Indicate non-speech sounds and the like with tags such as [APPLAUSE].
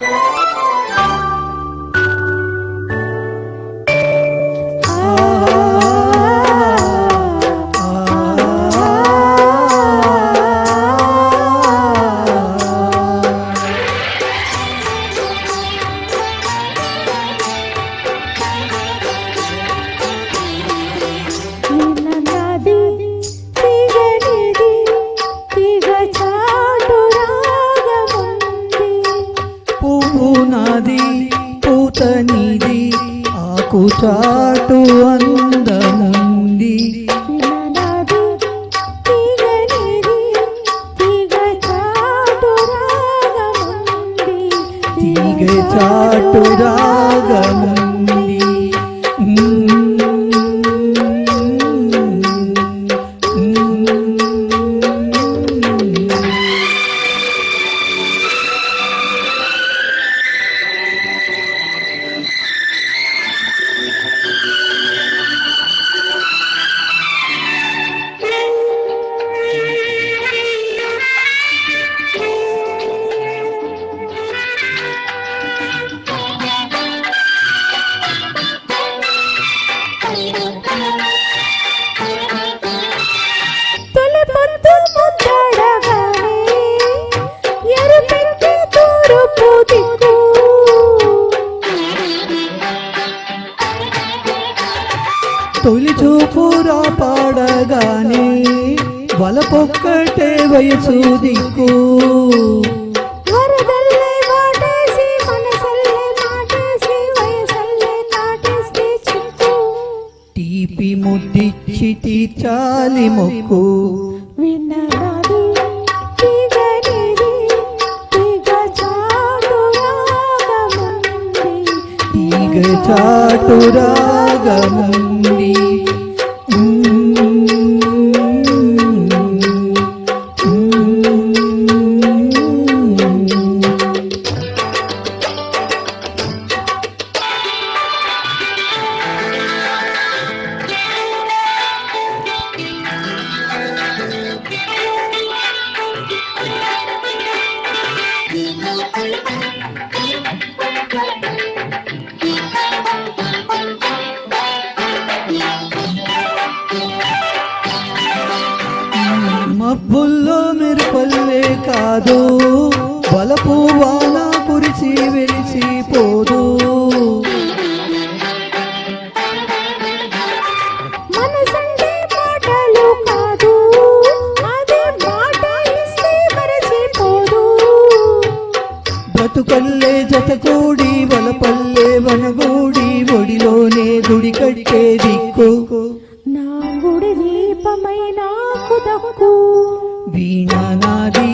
you [LAUGHS] నాది పూతనిది ఆకుచాటు అందముంది. తీగ చాటు రాగముంది. తొలి చూపురా పాడగానే వలపొక్కటే వయసు దిక్కు తీపి ముద్దిచ్చి తీర్చాలి మొక్కు. విన్నదాది తీగనిది తీగ చాటు రాగముంది. తీగ చాటు రాగముంది. మబ్బుల్లో మెరుపల్లే కాదు బలపు వాన కురిసి వెలిసి పోదు. మనసంటే మాటలు కాదు అదే మాట ఇస్తే మరచిపోదు బ్రతుకల్లే జతకూడి వలపల్లే వనగూడి ఒడిలోనే గుడి కట్టే దిక్కు. నా గుడి దీపమై నాకు దక్కు వీణ నాది